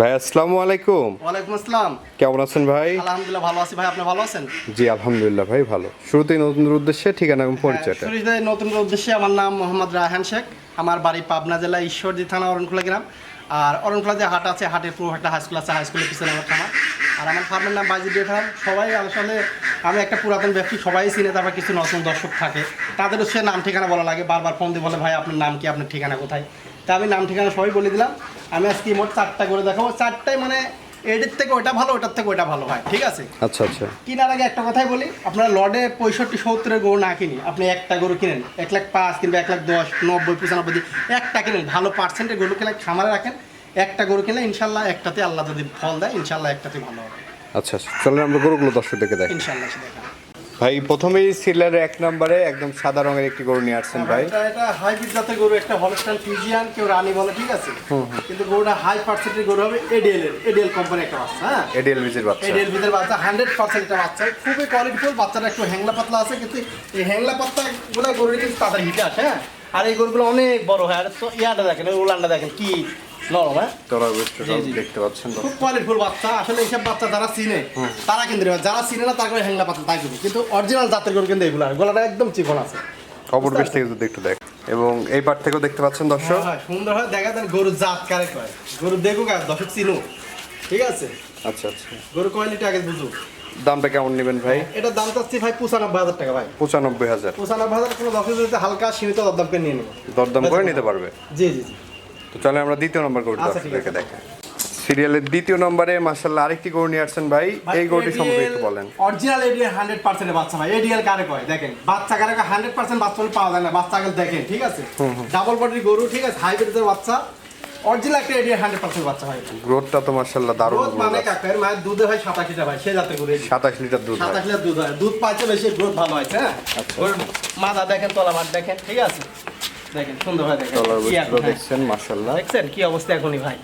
ভাই আসসালামু আলাইকুম। ওয়ালাইকুম আসসালাম। কেমন আছেন ভাই? আলহামদুলিল্লাহ ভালো আছি ভাই। আপনি ভালো আছেন? জি আলহামদুলিল্লাহ ভাই ভালো। শুরুতেই নতুন উদ্দেশ্যে ঠিকানা এবং পরিচয়টা। হ্যাঁ, শুরুতে নতুন উদ্দেশ্যে আমার নাম মোহাম্মদ রায়হান শেখ। আমার বাড়ি পাবনা জেলা ঈশ্বরদী থানা অরণখোলা গ্রাম। আর অরণখোলা যে হাট আছে হাটের পুরো একটা হাই স্কুল আছে হাই স্কুলের পিছনে আমার খামার আর আমার ফার্মের নাম বাইজি ডে ফার্ম সবাই আসলে আমি একটা পুরাতন ব্যক্তি সবাই চিনে তারপর কিছু নতুন দর্শক থাকে। তাদেরও সে নাম ঠিকানা বলা লাগে। বারবার ফোন দিয়ে বলে ভাই আপনার নাম কি? আপনার ঠিকানা কোথায়? তা আমি নাম ঠিকানা সবাই বলে দিলাম। আমি আজকে মোট চারটা করে দেখাবো। চারটায় মানে এডির থেকে ওটা ভালো ওটার থেকে ওটা ভালো হয়। ঠিক আছে? আচ্ছা আচ্ছা। কেনার আগে একটা কথাই বলি আপনার লডে পঁয়ষট্টি সত্তরের গরু না কিনি আপনি একটা গরু কিনেন। এক লাখ পাঁচ কিংবা এক লাখ দশ নব্বই পঁচানব্বই দিয়ে একটা কিনেন। ভালো পার্সেন্টের গরু কিনে খামারে রাখেন। একটা গরু কিনলে ইনশাল্লাহ একটাতে আল্লাহ যদি ফল দেয় ইনশাল্লাহ একটাতে ভালো হবে। আচ্ছা আচ্ছা। চলেন আমরা গরুগুলো দর্শকদেরকে দেখ ইনশাল্লাহ দেখা ভাই প্রথমেই সিলের এক নম্বরে একদম সাদা রঙের একটি গরু নিয়ে আসছেন ভাই। এটা এটা হাইব্রিড জাতের গরু একটা হলস্টাইন ফিজিয়ান কেউ রানী বলে ঠিক আছে? কিন্তু গরুটা হাই পার্সেন্টের গরু হবে এডিএল এর এডিএল কোম্পানি একটা বাচ্চা হ্যাঁ? এডিএল বিজির বাচ্চা। এডিএল ভিতরে বাচ্চা হান্ড্রেড পার্সেন্ট একটা বাচ্চা। খুবই কোয়ালিটিফুল বাচ্চাটা একটু হ্যাংলা পাতলা আছে কিন্তু এই হ্যাংলা পাতলা গুলো গরুর কিন্তু তাদের হিটে আসে হ্যাঁ? আর এই গরুগুলো অনেক বড় হয় আর তো ইয়াটা দেখেন উলানটা দেখেন কি নরম হ্যাঁ? তোরা জি, জি। দেখতে পাচ্ছেন খুব কোয়ালিটিফুল বাচ্চা। আসলে এইসব বাচ্চা যারা চিনে তারা কিন্তু যারা চিনে না তার হ্যাংলা পাতলা তাই কিন্তু কিন্তু অরিজিনাল জাতের গরু কিন্তু এগুলো গলাটা একদম চিকন আছে। খবর বেশ থেকে যদি একটু দেখ। এবং এই পার থেকেও দেখতে পাচ্ছেন দর্শক। হ্যাঁ, সুন্দর হয়। দেখা দেন জাত কারে কয়। গরু দেখুক আর দর্শক চিনুক। ঠিক আছে? আচ্ছা আচ্ছা। গরু কোয়ালিটি আগে বুঝুক। দামটা কেমন নেবেন ভাই? এটার দাম চাচ্ছি ভাই পঁচানব্বই হাজার টাকা ভাই। পঁচানব্বই হাজার। পঁচানব্বই হাজার কোনো যদি হালকা সীমিত দরদাম করে নিয়ে নেব। দরদাম করে নিতে পারবে? জি জি জি। তো চলে আমরা দ্বিতীয় নম্বর গরুটি আচ্ছা। দেখেন সিরিয়ালের দ্বিতীয় নম্বরে আরেকটি গরু নিয়ে আসছেন ভাই। এই গরুটি সম্পর্কে একটু বলেন। অরিজিনাল এডিএল বাচ্চা ভাই। এডিএল কারে কয়? দেখেন বাচ্চা কারে হান্ড্রেড পার্সেন্ট বাচ্চা হলে পাওয়া যায় না। বাচ্চা আগে দেখেন ঠিক আছে? ডাবল বডির গরু ঠিক আছে? হাইব্রিডের বাচ্চা। অরিজিনাল একটা এডিএল বাচ্চা ভাই। গ্রোথটা তো মার্শাল্লাহ দারুণ গ্রোথ মানে কাকের? মায়ের দুধে হয় সাতাশ লিটার ভাই। সে জাতের গরু এটি। সাতাশ লিটার দুধ হয়। সাতাশ লিটার দুধ হয়। দুধ পাইছে বেশি গ্রোথ ভালো হয়েছে হ্যাঁ? আচ্ছা। মাথা দেখেন তলা মাঠ দেখেন ঠিক আছে? দেখেন সুন্দর ভাই দেখেন। বস্ত্র হ্যাঁ। দেখছেন কি অবস্থা এখনই ভাই?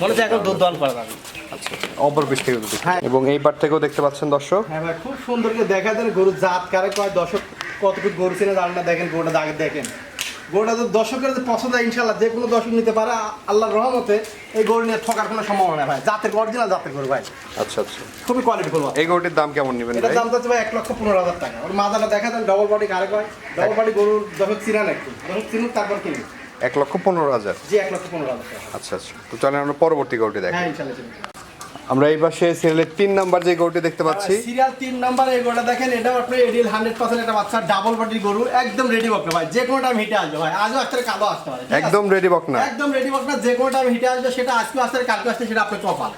মনে হচ্ছে এখন দুধ দল করা যাবে। আচ্ছা অপর থেকে যদি হ্যাঁ। এবং এই পার থেকেও দেখতে পাচ্ছেন দর্শক। হ্যাঁ ভাই খুব সুন্দর করে দেখা দেন গরুর জাত কারে কয় দর্শক কতটুকু গরু চিনে জানেন না দেখেন গরুটা দাগে দেখেন। গরুটা তো দর্শকের যদি পছন্দ হয় ইনশাল্লাহ যে কোনো দর্শক নিতে পারে। আল্লাহর রহমতে এই গরু নিয়ে ঠকার কোনো সম্ভাবনা ভাই। জাতের অরিজিনাল জাতের গরু ভাই। আচ্ছা আচ্ছা। খুবই কোয়ালিটি ফুল এই গরুটির দাম কেমন নেবেন এটার দাম যাচ্ছে ভাই এক লক্ষ পনেরো হাজার টাকা। ওর মাদাটা দেখা দেন ডবল বডি কারে কয়? ডবল বডি গরুর দর্শক চিনা না একটু। দর্শক চিনুক তারপর কিনুক। এক লক্ষ পনেরো হাজার। জি এক লক্ষ পনেরো হাজার আচ্ছা আচ্ছা। তো চলেন আমরা পরবর্তী গরুটি দেখি। হ্যাঁ ইনশাল্লাহ। আমরা এই পাশে সিরিয়ালের তিন নাম্বার যে গরুটি দেখতে পাচ্ছি। সিরিয়াল তিন নাম্বার এই গরুটা দেখেন এটাও আপনি এডিএল হান্ড্রেড পার্সেন্ট একটা বাচ্চা ডাবল বডির গরু একদম রেডি বকবে ভাই। যে কোনো টাইম হিটে আসবে ভাই। আজও আসতে কালও আসতে পারে একদম রেডি বক না একদম রেডি বক না যে কোনো টাইম হিটে আসবে সেটা আজকে আসতে কালকে আসতে সেটা আপনার কপাল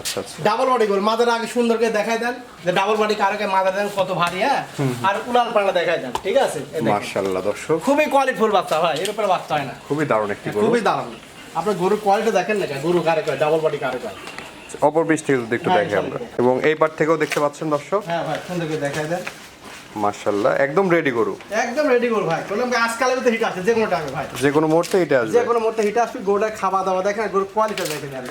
আচ্ছা আচ্ছা। ডাবল বডি গরু মাদার আগে সুন্দর করে দেখাই দেন। যে ডাবল বডি কারকে মাদার দেন কত ভারী হ্যাঁ? আর উলাল পাল্লা দেখাই দেন ঠিক আছে? এই মার্শাল্লাহ দর্শক। খুবই কোয়ালিটিফুল বাচ্চা ভাই এর উপরে বাচ্চা হয় না। খুবই দারুণ একটি গরু। খুবই দারুণ। আপনার গরুর কোয়ালিটি দেখেন না গরু কারে কয় ডাবল বডি কারে কয় অপর থেকে যদি একটু হ্যাঁ, দেখি আমরা। এবং এই পার থেকেও দেখতে পাচ্ছেন দর্শক? হ্যাঁ ভাই সুন্দর করে দেখাই দেন। মার্শাল্লাহ একদম রেডি গরু। একদম রেডি গরু ভাই। বললাম আজকালের ভিতরে হিট আছে যে কোনো টাইমে ভাই। যে কোনো মুহূর্তে এটা যে কোনো মুহূর্তে হিটে আসবে গরুটা খাওয়া দাওয়া দেখেন গরুর কোয়ালিটি দেখেন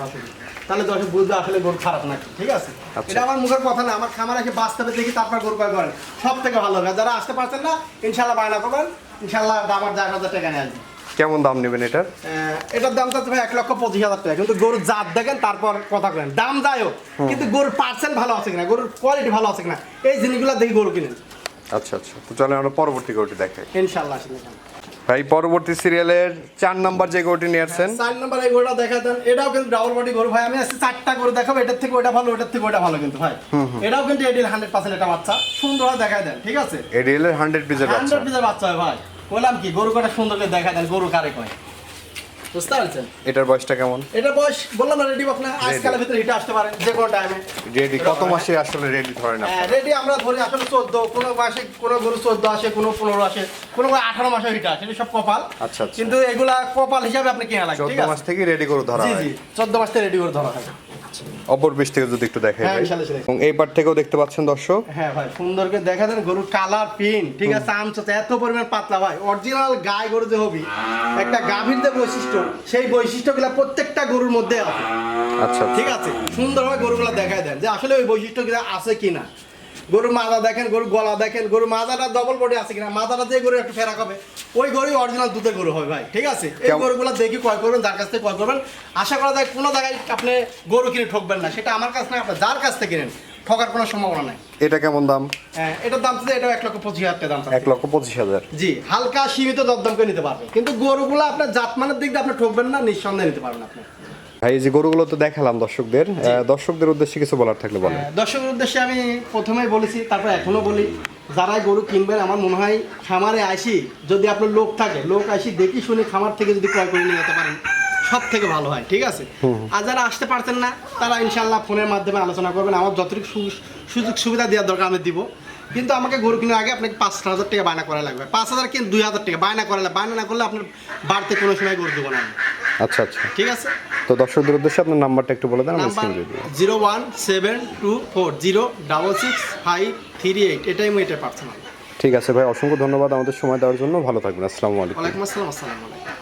তাহলে দর্শক বুঝবে আসলে গরু খারাপ নাকি ঠিক আছে? আচ্ছা। এটা আমার মুখের কথা না আমার খামার এসে বাস্তবে দেখি তারপর গরু কয় করেন সব থেকে ভালো হবে। যারা আসতে পারছেন না ইনশাল্লাহ বায়না করবেন। ইনশাল্লাহ আমার দেড় হাজার টাকা নিয়ে আসবে। কেমন দাম নেবেন এটার? এটার দাম চাচ্ছে ভাই এক লক্ষ পঁচিশ হাজার টাকা। কিন্তু গরুর জাত দেখেন তারপর কথা বলেন। দাম যাই হোক কিন্তু গরুর পার্সেন্ট ভালো আছে কিনা গরুর কোয়ালিটি ভালো আছে কিনা এই জিনিসগুলো দেখি গরু কিনেন। আচ্ছা আচ্ছা। তো চলেন আমরা পরবর্তী গরুটি দেখাই। ইনশাল্লাহ ভাই পরবর্তী সিরিয়ালের চার নাম্বার যে গরুটি নিয়ে আসছেন। চার নম্বর এই গরুটা দেখা দেন। এটাও কিন্তু ডাবল বডি গরু। ভাই আমি আজকে চারটা করে দেখাবো। এটার থেকে ওটা ভালো ওটার থেকে ওটা ভালো কিন্তু ভাই। এটাও কিন্তু এটির হান্ড্রেড পার্সেন্ট একটা বাচ্চা। সুন্দর হয় দেখা দেন ঠিক আছে? এডিএল এর হান্ড্রেড পিসের বাচ্চা। হান্ড্রেড পিসের বাচ্চা হয় ভাই। বললাম কি গরু কটা সুন্দর করে দেখা দেন গরু কারে কয়? বুঝতে পারছেন? এটার বয়সটা কেমন? এটা বয়স বললাম না রেডি বক না আজকালের ভিতরে হিটে আসতে পারে যে কোনো টাইমে রেডি কত মাসে আসলে রেডি আপনি? রেডি আমরা ধরি আসলে চোদ্দ কোনো মাসে কোনো গরু চোদ্দ আসে কোনো পনেরো আসে কোনো আঠারো মাসে হিটে আসে এটা সব কপাল। আচ্ছা, আচ্ছা। কিন্তু এগুলা কপাল হিসাবে আপনি কেনা লাগে চোদ্দ মাস থেকে রেডি করে ধরা হয়। জি চোদ্দ মাস থেকে রেডি করে ধরা হয়। অপর থেকে যদি একটু দেখাই হ্যাঁ। এবং এই পার থেকেও দেখতে পাচ্ছেন দর্শক। হ্যাঁ ভাই সুন্দর করে দেখা দেন গরুর কালার পিন। ঠিক আছে এত পরিমাণ পাতলা ভাই। অরিজিনাল গায়ে গরু যে হবি একটা গাভীর যে বৈশিষ্ট্য সেই বৈশিষ্ট্যগুলো প্রত্যেকটা গরুর মধ্যে আছে। আচ্ছা। ঠিক আছে সুন্দরভাবে গরুগুলো দেখায় দেন যে আসলে ওই বৈশিষ্ট্যগুলো আছে কিনা। গরুর মাজা দেখেন গরুর গলা দেখেন গরুর মাজাটা ডবল বডি আছে কিনা? মাজাটা দিয়ে গরু একটু ফেরা হবে ওই গরু অরিজিনাল দুধের গরু হবে ভাই ঠিক আছে? এই গরুগুলো দেখি ক্রয় করবেন যার কাছ থেকে ক্রয় করবেন। আশা করা যায় কোনো জায়গায় আপনি গরু কিনে ঠকবেন না সেটা আমার কাছ না আপনার যার কাছ থেকে কিনেন। ঠকার কোনো সম্ভাবনা নাই। এটা কেমন দাম? হ্যাঁ এটার দাম তো এটাও এক লক্ষ পঁচিশ হাজার দাম এক লক্ষ পঁচিশ হাজার। জি হালকা সীমিত দরদাম করে নিতে পারবেন কিন্তু গরুগুলো আপনার জাতমানের দিক দিয়ে আপনি ঠকবেন না নিঃসন্দেহে নিতে পারবেন আপনি। ভাই এই যে গরুগুলো তো দেখালাম দর্শকদের। দর্শকদের উদ্দেশ্যে কিছু বলার থাকলে বলেন। হ্যাঁ, দর্শকের উদ্দেশ্যে আমি প্রথমেই বলেছি তারপর এখনও বলি যারাই গরু কিনবেন আমার মনে হয় খামারে আসি যদি আপনার লোক থাকে লোক আসি দেখি শুনে খামার থেকে যদি ক্রয় করে নিয়ে যেতে পারেন। সব থেকে ভালো হয় ঠিক আছে? আর যারা আসতে পারতেন না তারা ইনশাল্লাহ ফোনের মাধ্যমে আলোচনা করবেন। আমার যতটুকু সুযোগ সুবিধা দেওয়ার দরকার আমি দিব। কিন্তু আমাকে গরু কেনার আগে আপনাকে পাঁচ হাজার টাকা বায়না করা লাগবে। পাঁচ হাজার কিন্তু দুই হাজার টাকা? বায়না করা লাগবে বায়না না করলে আপনার বাড়তে কোনো সময় গরু দেবো না আচ্ছা আচ্ছা। ঠিক আছে? তো দর্শকদের উদ্দেশ্যে আপনার নাম্বারটা একটু বলে দেন আমি number zero one seven two four zero double six five three eight. এটাই আমি এটা পার্সোনাল। ঠিক আছে ভাই অসংখ্য ধন্যবাদ আমাদের সময় দেওয়ার জন্য। ভালো থাকবেন আসসালামু আলাইকুম। ওয়ালাইকুম আসসালাম আসসালামু আলাইকুম।